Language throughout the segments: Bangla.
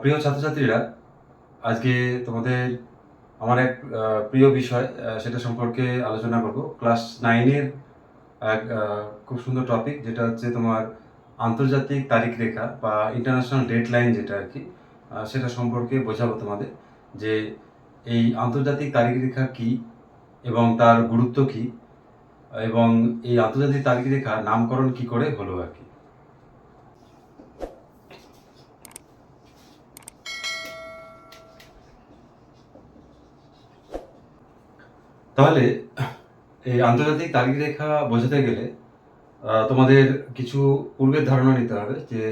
প্রিয় ছাত্রছাত্রীরা, আজকে তোমাদের আমার এক প্রিয় বিষয় সেটা সম্পর্কে আলোচনা করব। ক্লাস নাইনের এক খুব সুন্দর টপিক যেটা হচ্ছে তোমার আন্তর্জাতিক তারিখ রেখা বা ইন্টারন্যাশনাল ডেট লাইন যেটা আর কি। সেটা সম্পর্কে বোঝাবো তোমাদের যে এই আন্তর্জাতিক তারিখ রেখা কি এবং তার গুরুত্ব কি, এবং এই আন্তর্জাতিক তারিখ রেখা নামকরণ কি করে হলো আর কি। তাহলে, এই আন্তর্জাতিক তারিখ রেখা বোঝাতে গেলে তোমাদের কিছু পূর্বের ধারণা নিতে হবে যে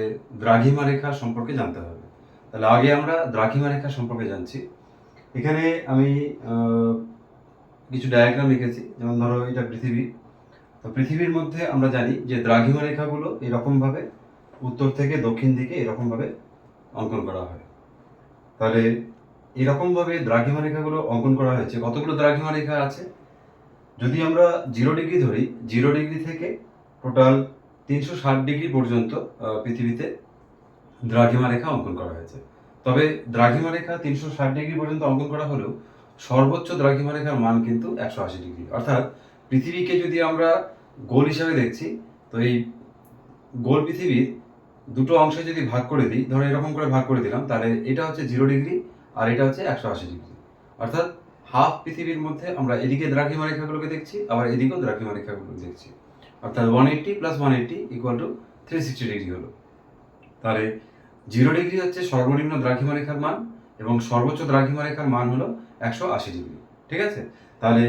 দ্রাঘিমা রেখা সম্পর্কে জানতে হবে। তাহলে আগে আমরা দ্রাঘিমা রেখা সম্পর্কে জানছি। এখানে আমি কিছু ডায়াগ্রাম লিখেছি, যেমন ধরো এটা পৃথিবী। তো পৃথিবীর মধ্যে আমরা জানি যে দ্রাঘিমা রেখাগুলো এরকমভাবে উত্তর থেকে দক্ষিণ দিকে এরকমভাবে অঙ্কন করা হয়। তাহলে এরকমভাবে দ্রাঘিমা রেখাগুলো অঙ্কন করা হয়েছে। কতগুলো দ্রাঘিমা রেখা আছে? যদি আমরা জিরো ডিগ্রি ধরি, জিরো ডিগ্রি থেকে টোটাল তিনশো ষাট ডিগ্রি পর্যন্ত পৃথিবীতে দ্রাঘিমা রেখা অঙ্কন করা হয়েছে। তবে দ্রাঘিমা রেখা তিনশো ষাট ডিগ্রি পর্যন্ত অঙ্কন করা হলেও সর্বোচ্চ দ্রাঘিমা রেখার মান কিন্তু একশো আশি ডিগ্রি। অর্থাৎ পৃথিবীকে যদি আমরা গোল হিসাবে দেখছি, তো এই গোল পৃথিবীর দুটো অংশে যদি ভাগ করে দিই, ধরো এরকম করে ভাগ করে দিলাম, তাহলে এটা হচ্ছে জিরো ডিগ্রি আর এটা হচ্ছে একশো আশি ডিগ্রি। অর্থাৎ হাফ পৃথিবীর মধ্যে আমরা এদিকে দ্রাঘিমা রেখাগুলোকে দেখছি, আবার এদিকেও দ্রাঘিমা রেখাগুলো দেখছি। অর্থাৎ one eighty plus one eighty equal to three sixty degree হলো। তাহলে জিরো ডিগ্রি হচ্ছে সর্বনিম্ন দ্রাঘিমা রেখার মান এবং সর্বোচ্চ দ্রাঘিমা রেখার মান হলো একশো আশি ডিগ্রি। ঠিক আছে? তাহলে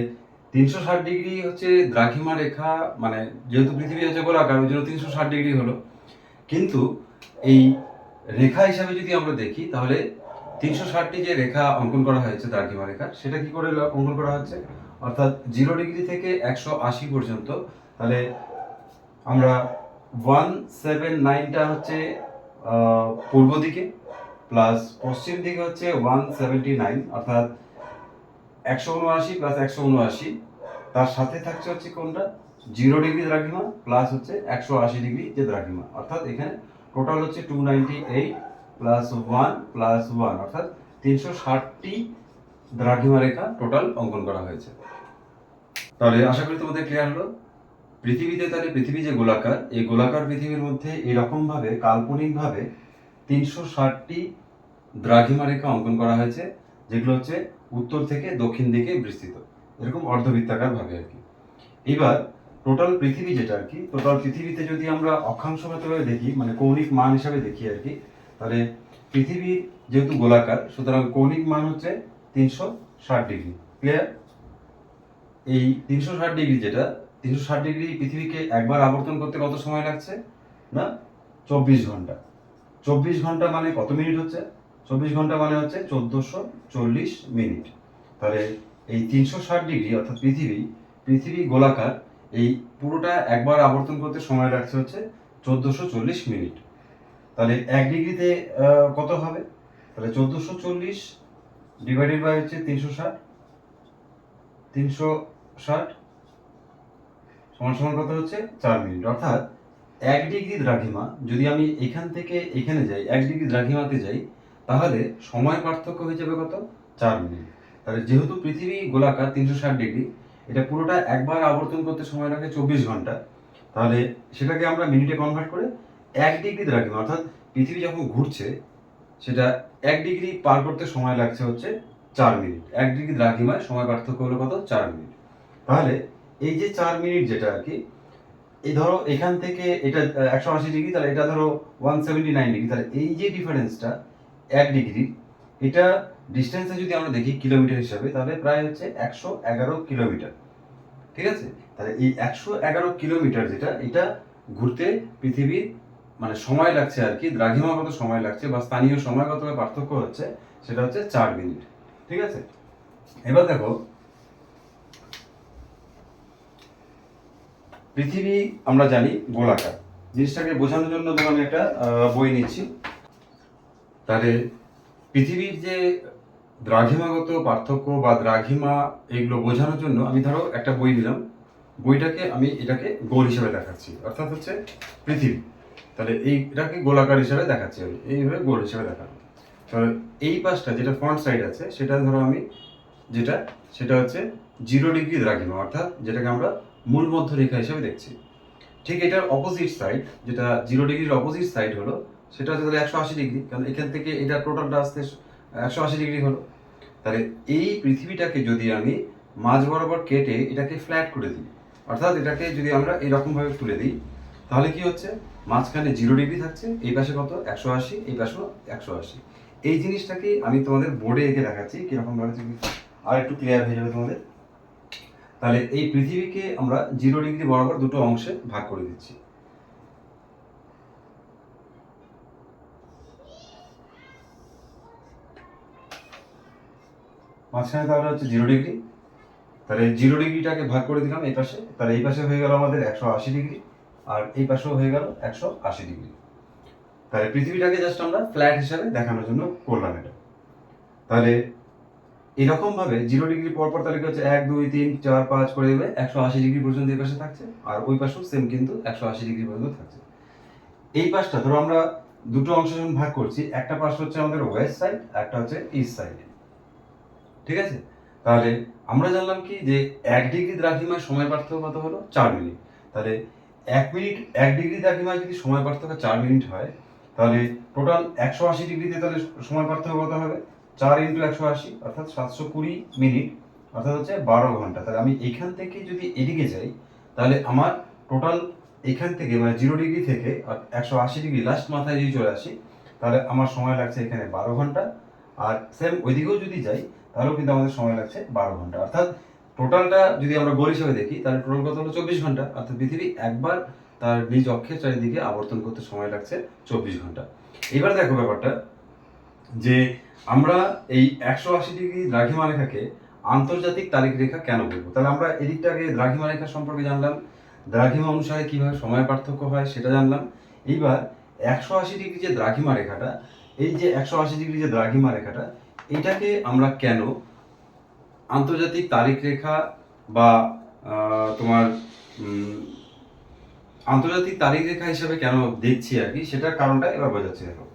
তিনশো ষাট ডিগ্রি হচ্ছে দ্রাঘিমা রেখা মানে যেহেতু পৃথিবী হচ্ছে গোলাকার, ওই জন্য তিনশো ষাট ডিগ্রি হলো। কিন্তু এই রেখা হিসাবে যদি আমরা দেখি, তাহলে তিনশো ষাটটি যে রেখা অঙ্কন করা হয়েছে দ্রাঘিমা রেখা সেটা কি করে অঙ্কন করা হচ্ছে? অর্থাৎ জিরো ডিগ্রি থেকে একশো আশি পর্যন্ত, তাহলে আমরা ওয়ান সেভেন নাইনটা হচ্ছে পূর্ব দিকে, প্লাস পশ্চিম দিকে হচ্ছে ওয়ান সেভেন্টি নাইন, অর্থাৎ একশো উনআশি প্লাস একশো উনআশি। তার সাথে থাকছে হচ্ছে কোনটা? জিরো ডিগ্রি দ্রাঘিমা, প্লাস হচ্ছে একশো আশি ডিগ্রি যে দ্রাঘিমা। অর্থাৎ এখানে টোটাল হচ্ছে two ninety eight plus one plus one অর্থাৎ তিনশো ষাটটি দ্রাঘিমা রেখা টোটাল অঙ্কন করা হয়েছে। তাহলে আশা করি তোমাদের ক্লিয়ার হলো? পৃথিবীতে তাহলে পৃথিবী যে গোলাকার, এই গোলাকার পৃথিবীর মধ্যে এরকম ভাবে কাল্পনিক ভাবে তিনশো ষাটটি দ্রাঘিমা রেখা অঙ্কন করা হয়েছে, যেগুলো হচ্ছে উত্তর থেকে দক্ষিণ দিকে বিস্তৃত। এরকম অর্ধবৃত্তাকার ভাবে আর কি। এবার টোটাল পৃথিবী যেটা আর কি টোটাল পৃথিবীতে যদি আমরা অক্ষাংশগতভাবে দেখি মানে কৌণিক মান হিসাবে দেখি আর কি তাহলে পৃথিবী যেহেতু গোলাকার, সুতরাং কৌণিক মান হচ্ছে তিনশো ষাট ডিগ্রি। ক্লিয়ার এই তিনশো ষাট ডিগ্রি যেটা, তিনশো ষাট ডিগ্রি পৃথিবীকে একবার আবর্তন করতে কত সময় লাগছে? না? চব্বিশ ঘণ্টা। চব্বিশ ঘণ্টা মানে কত মিনিট হচ্ছে? চব্বিশ ঘণ্টা মানে হচ্ছে চোদ্দোশো চল্লিশ মিনিট। তাহলে এই তিনশো ষাট ডিগ্রি অর্থাৎ পৃথিবী পৃথিবী গোলাকার, এই পুরোটা একবার আবর্তন করতে সময় লাগছে হচ্ছে চোদ্দোশো চল্লিশ মিনিট। তাহলে এক ডিগ্রিতে কত হবে? তাহলে চোদ্দোশো চল্লিশ ডিভাইডেড বাই হচ্ছে তিনশো ষাট। তিনশো ষাট সমান সমান কত হচ্ছে? চার মিনিট। অর্থাৎ এক ডিগ্রি দ্রাঘিমা, যদি আমি এখান থেকে এখানে যাই, এক ডিগ্রি দ্রাঘিমাতে যাই, তাহলে সময় পার্থক্য হয়ে যাবে কত? চার মিনিট। তাহলে যেহেতু পৃথিবী গোলাকার, তিনশো ষাট ডিগ্রি, এটা পুরোটা একবার আবর্তন করতে সময় লাগে চব্বিশ ঘণ্টা, তাহলে সেটাকে আমরা মিনিটে কনভার্ট করে এক ডিগ্রি দ্রাঘিমা অর্থাৎ পৃথিবী যখন ঘুরছে, সেটা এক ডিগ্রি পার করতে সময় লাগছে হচ্ছে চার মিনিট। এক ডিগ্রি দ্রাঘিমায় সময় পার্থক্য হলো কত? চার মিনিট। তাহলে এই যে চার মিনিট যেটা আর কি, এই ধরো এখান থেকে এটা একশো আশি ডিগ্রি তাহলে এটা ধরো ওয়ান সেভেন্টি নাইন ডিগ্রি তাহলে এই যে ডিফারেন্সটা এক ডিগ্রি এটা ডিস্টেন্সে যদি আমরা দেখি কিলোমিটার হিসাবে, তাহলে প্রায় হচ্ছে একশো এগারো কিলোমিটার ঠিক আছে? তাহলে এই একশো এগারো কিলোমিটার যেটা, এটা ঘুরতে পৃথিবীর মানে সময় লাগছে আর কি, দ্রাঘিমাগত সময় লাগছে বা স্থানীয় সময়গত পার্থক্য হচ্ছে, সেটা হচ্ছে চার মিনিট। ঠিক আছে? এবার দেখো, পৃথিবী আমরা জানি গোলাকার। জিনিসটাকে বোঝানোর জন্য ধরো আমি একটা বই নিচ্ছি। তাহলে পৃথিবীর যে দ্রাঘিমাগত পার্থক্য বা দ্রাঘিমা এগুলো বোঝানোর জন্য আমি ধরো একটা বই দিলাম বইটাকে আমি এটাকে গোল হিসেবে দেখাচ্ছি। অর্থাৎ হচ্ছে পৃথিবী। তাহলে এই এটাকে গোলাকার হিসাবে দেখাচ্ছি আমি। এইভাবে গোল হিসেবে দেখাবো। তাহলে এই পাশটা যেটা ফ্রন্ট সাইড আছে, সেটা ধরো আমি যেটা, সেটা হচ্ছে জিরো ডিগ্রি দ্রাঘিমা, অর্থাৎ যেটাকে আমরা মূল মধ্য রেখা হিসেবে দেখছি। ঠিক এটার অপোজিট সাইড যেটা জিরো ডিগ্রির অপোজিট সাইড হলো, সেটা হচ্ছে তাহলে একশো আশি ডিগ্রি কারণ এখান থেকে এটা টোটালটা আসতে একশো আশি ডিগ্রি হলো। তাহলে এই পৃথিবীটাকে যদি আমি মাঝ বরাবর কেটে এটাকে ফ্ল্যাট করে দিই, অর্থাৎ এটাকে যদি আমরা এরকমভাবে তুলে দিই, তাহলে কি হচ্ছে? মাঝখানে জিরো ডিগ্রি থাকছে, এই পাশে কত? একশো আশি, এই পাশেও একশো আশি। এই জিনিসটাকে আমি তোমাদের বোর্ডে এঁকে দেখাচ্ছি, কীরকম ভাবে তুমি আর একটু ক্লিয়ার হয়ে যাবে তোমাদের। তাহলে এই পৃথিবীকে আমরা জিরো ডিগ্রি বরাবর দুটো অংশে ভাগ করে দিচ্ছি। মাঝখানে তাহলে হচ্ছে জিরো ডিগ্রি। তাহলে জিরো ডিগ্রিটাকে ভাগ করে দিলাম এই পাশে। তাহলে এই পাশে হয়ে গেল আমাদের একশো আশি ডিগ্রি। আর এই পাশেও হয়ে গেল একশো আশি ডিগ্রি। তাহলে পৃথিবীটাকে জাস্ট আমরা ফ্ল্যাট হিসাবে দেখানোর জন্য করলাম এটা। তাহলে এরকম ভাবে জিরো ডিগ্রি পর পর তাহলে কি হচ্ছে? এক, দুই, তিন, চার, পাঁচ করে দেবে, একশো আশি ডিগ্রি পর্যন্ত এই পাশে থাকছে। আর ওই পাশেও সেম কিন্তু একশো আশি ডিগ্রি পর্যন্ত থাকছে। এই পাশটা ধরো আমরা দুটো অংশ যখন ভাগ করছি, একটা পাশ হচ্ছে আমাদের ওয়েস্ট সাইড একটা হচ্ছে ইস্ট সাইড ঠিক আছে? তাহলে আমরা জানলাম কি যে এক ডিগ্রি দ্রাঘিমায় সময় পার্থক্য কত হলো? চার মিনিট তাহলে এক মিনিট, এক ডিগ্রি দ্রাঘিমায় যদি সময় পার্থক্য চার মিনিট হয়, তাহলে টোটাল একশো আশি ডিগ্রিতে তাহলে সময় পার্থক্য কত হবে? চার ইন্টু একশো আশি, অর্থাৎ সাতশো কুড়ি মিনিট, অর্থাৎ হচ্ছে বারো ঘণ্টা। তাহলে আমি এখান থেকে যদি এদিকে যাই, তাহলে আমার টোটাল এখান থেকে মানে জিরো ডিগ্রি থেকে একশো আশি ডিগ্রি লাস্ট মাথায় যদি চলে আসি, তাহলে আমার সময় লাগছে এখানে বারো ঘণ্টা। আর সেম ওইদিকেও যদি যাই, তাহলেও কিন্তু আমাদের সময় লাগছে বারো ঘণ্টা। অর্থাৎ টোটালটা যদি আমরা গোল হিসেবে দেখি, তাহলে টোটাল কত হলো? চব্বিশ ঘণ্টা। অর্থাৎ পৃথিবী একবার তার নিজ অক্ষের চারিদিকে আবর্তন করতে সময় লাগছে চব্বিশ ঘণ্টা। এবার দেখো ব্যাপারটা, যে আমরা এই একশো আশি ডিগ্রি দ্রাঘিমা রেখাকে আন্তর্জাতিক তারিখ রেখা কেন বলব? তাহলে আমরা এদিকটাকে দ্রাঘিমা রেখা সম্পর্কে জানলাম, দ্রাঘিমা অনুসারে কীভাবে সময় পার্থক্য হয় সেটা জানলাম। এইবার একশো আশি ডিগ্রি যে দ্রাঘিমা রেখাটা এই যে একশো আশি ডিগ্রি যে দ্রাঘিমা রেখাটা এটাকে আমরা কেন আন্তর্জাতিক তারিখ রেখা বা তোমার আন্তর্জাতিক তারিখ রেখা হিসেবে কেন দেখছি আর কি সেটার কারণটা এবার বোঝাচ্ছি দেখো।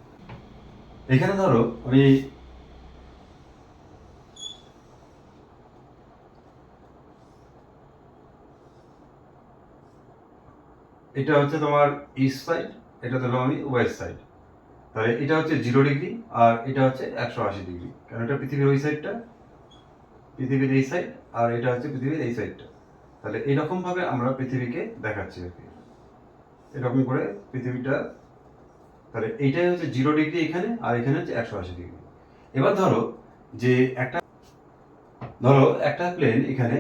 এখানে ধরো, আমি এটা হচ্ছে তোমার ইস্ট সাইড এটা ধরো আমি ওয়েস্ট সাইড তাহলে এটা হচ্ছে জিরো ডিগ্রি আর এটা হচ্ছে একশো আশি ডিগ্রি কারণ এটা পৃথিবীর ওই সাইডটা পৃথিবীর এই সাইড আর এটা হচ্ছে পৃথিবীর এই সাইডটা তাহলে এরকম ভাবে আমরা পৃথিবীকে দেখাচ্ছি আর কি। এরকম করে পৃথিবীটা, তাহলে এইটাই হচ্ছে জিরো ডিগ্রি এখানে, আর এখানে হচ্ছে একশো আশি ডিগ্রি এবার ধরো যে একটা, ধরো একটা প্লেন এখানে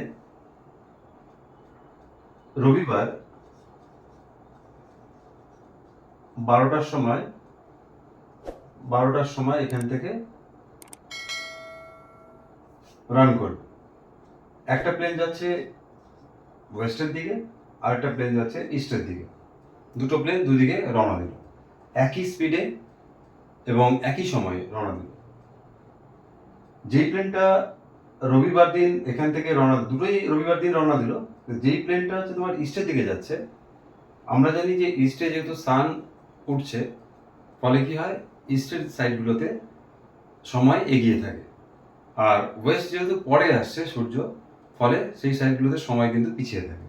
রবিবার বারোটার সময় বারোটার সময় এখান থেকে রান করবে একটা প্লেন যাচ্ছে ওয়েস্টের দিকে আর একটা প্লেন যাচ্ছে ইস্টের দিকে। দুটো প্লেন দুদিকে রওনা দিল। একই স্পিডে এবং একই সময়ে রওনা দিল। যেই প্লেনটা রবিবার দিন এখান থেকে রওনা, দুটোই রবিবার দিন রওনা দিল। যেই প্লেনটা হচ্ছে তোমার ইস্টের দিকে যাচ্ছে, আমরা জানি যে ইস্টে যেহেতু সান উঠছে, ফলে কি হয়? ইস্টের সাইডগুলোতে সময় এগিয়ে থাকে। আর ওয়েস্ট যেহেতু পরে আসছে সূর্য, ফলে সেই সাইডগুলোতে সময় কিন্তু পিছিয়ে থাকে।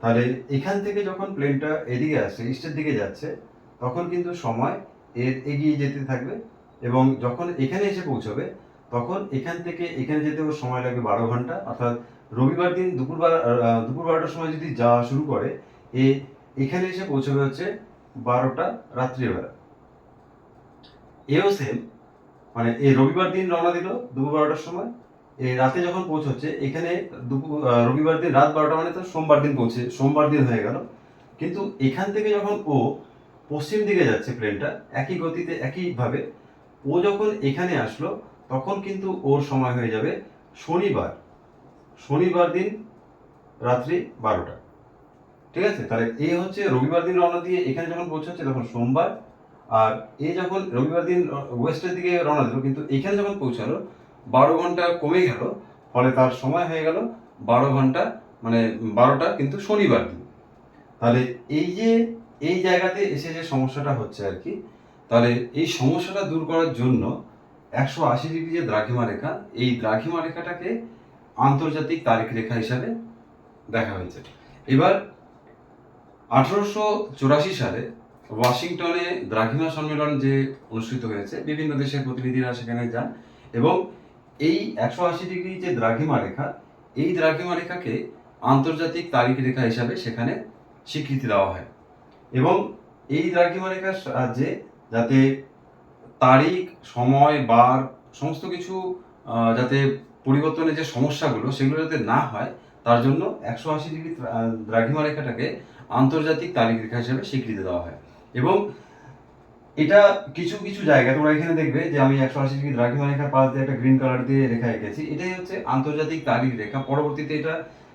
তাহলে এখান থেকে যখন প্লেনটা এদিকে আসছে, ইস্টের দিকে যাচ্ছে, তখন কিন্তু সময় এর এগিয়ে যেতে থাকবে এবং যখন এখানে এসে পৌঁছবে, তখন এখান থেকে এখানে যেতে ওর সময় লাগবে বারো ঘণ্টা। অর্থাৎ রবিবার দিন দুপুর বার- দুপুর বারোটার সময় যদি যাওয়া শুরু করে, এ এখানে এসে পৌঁছবে হচ্ছে বারোটা রাত্রিবেলা এও সেম মানে এই রবিবার দিন রওনা দিল দুপুর বারোটার সময়। এই রাতে যখন পৌঁছচ্ছে, এখানে দুপুর রবিবার দিন রাত বারোটা মানে তো সোমবার দিন পৌঁছে, সোমবার দিন হয়ে গেল। কিন্তু এখান থেকে যখন ও পশ্চিম দিকে যাচ্ছে প্লেনটা, একই গতিতে, একইভাবে, ও যখন এখানে আসলো, তখন কিন্তু ওর সময় হয়ে যাবে শনিবার। শনিবার দিন রাত্রি বারোটা। ঠিক আছে? তাহলে এ হচ্ছে রবিবার দিন রওনা দিয়ে এখানে যখন পৌঁছাচ্ছে, তখন সোমবার আর এ যখন রবিবার দিন ওয়েস্টের দিকে রওনা দিল, কিন্তু এখানে যখন পৌঁছালো, বারো ঘণ্টা কমে গেল, ফলে তার সময় হয়ে গেল বারো ঘণ্টা মানে বারোটা কিন্তু শনিবার দিন। তাহলে এই যে, এই জায়গাতে এসে যে সমস্যাটা হচ্ছে আর কি, তাহলে এই সমস্যাটা দূর করার জন্য একশো আশি ডিগ্রি যে দ্রাঘিমা রেখা, এই দ্রাঘিমা রেখাটাকে আন্তর্জাতিক তারিখ রেখা হিসাবে দেখা হয়েছে। এবার আঠারোশো চুরাশি সালে ওয়াশিংটনে দ্রাঘিমা সম্মেলন যে অনুষ্ঠিত হয়েছে, বিভিন্ন দেশের প্রতিনিধিরা সেখানে যান এবং এই একশো আশি ডিগ্রি যে দ্রাঘিমা রেখা, এই দ্রাঘিমা রেখাকে আন্তর্জাতিক তারিখ রেখা হিসাবে সেখানে স্বীকৃতি দেওয়া হয়। এবং এই দ্রাঘিমা রেখার সাহায্যে যাতে তারিখ, সময়, বার, সমস্ত কিছু যাতে পরিবর্তনের যে সমস্যাগুলো সেগুলো যাতে না হয়, তার জন্য একশো আশি ডিগ্রি দ্রা- দ্রাঘিমা রেখাটাকে আন্তর্জাতিক তারিখ রেখা হিসেবে স্বীকৃতি দেওয়া হয়। এবং এটা কিছু কিছু জায়গা, তোমরা এখানে দেখবে যে আমি একশো আশি ডিগ্রি রেখার পাশ দিয়ে একটা গ্রিন কালার দিয়ে রেখা এঁকেছি। এটাই হচ্ছে আন্তর্জাতিক তারিখ রেখা। পরবর্তীতে এটা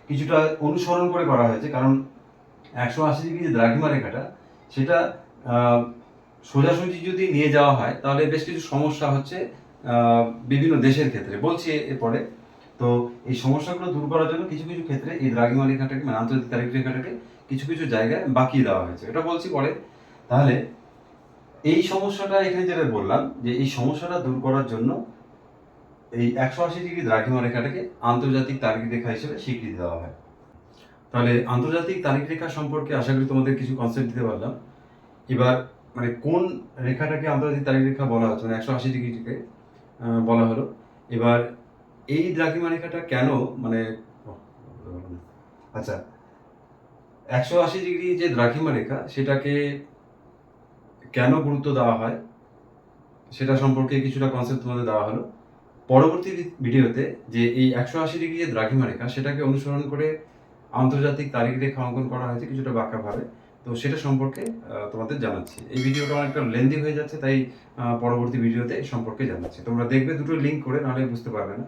কিছুটা অনুসরণ করে করা হয়েছে, কারণ একশো আশি ডিগ্রি যে দ্রাঘিমা রেখাটা, সেটা সোজাসুজি যদি নিয়ে যাওয়া হয়, তাহলে বেশ কিছু সমস্যা হচ্ছে বিভিন্ন দেশের ক্ষেত্রে। বলছি এরপরে। তো এই সমস্যাগুলো দূর করার জন্য কিছু কিছু ক্ষেত্রে এই দ্রাঘিমা রেখাটাকে মানে আন্তর্জাতিক তারিখ রেখাটাকে কিছু কিছু জায়গায় বাকিয়ে দেওয়া হয়েছে। এটা বলছি পরে তাহলে এই সমস্যাটা এখানে যেটা বললাম, যে এই সমস্যাটা দূর করার জন্য এই একশো আশি ডিগ্রি দ্রাঘিমা রেখাটাকে আন্তর্জাতিক তারিখ রেখা হিসেবে স্বীকৃতি দেওয়া হয় তাহলে আন্তর্জাতিক তারিখ রেখা সম্পর্কে আশা করি তোমাদের কিছু কনসেপ্ট দিতে পারলাম এবার মানে কোন রেখাটাকে আন্তর্জাতিক তারিখ রেখা বলা হচ্ছে মানে একশো আশি ডিগ্রিকে বলা হলো এবার এই দ্রাঘিমা রেখাটা কেন মানে। আচ্ছা একশো আশি ডিগ্রি যে দ্রাঘিমা রেখা, সেটাকে কেন গুরুত্ব দেওয়া হয়, সেটা সম্পর্কে কিছুটা কনসেপ্ট তোমাদের দেওয়া হলো। পরবর্তী ভিডিওতে যে এই একশো আশি ডিগ্রি যে দ্রাঘিমা রেখা সেটাকে অনুসরণ করে আন্তর্জাতিক তারিখ রেখা অঙ্কন করা হয়েছে কিছুটা বাঁকাভাবে তো সেটা সম্পর্কে তোমাদের জানাচ্ছি। এই ভিডিওটা অনেকটা লেন্দি হয়ে যাচ্ছে, তাই পরবর্তী ভিডিওতে সম্পর্কে জানাচ্ছি। তোমরা দেখবে দুটো লিঙ্ক করে, নাহলে বুঝতে পারবে না।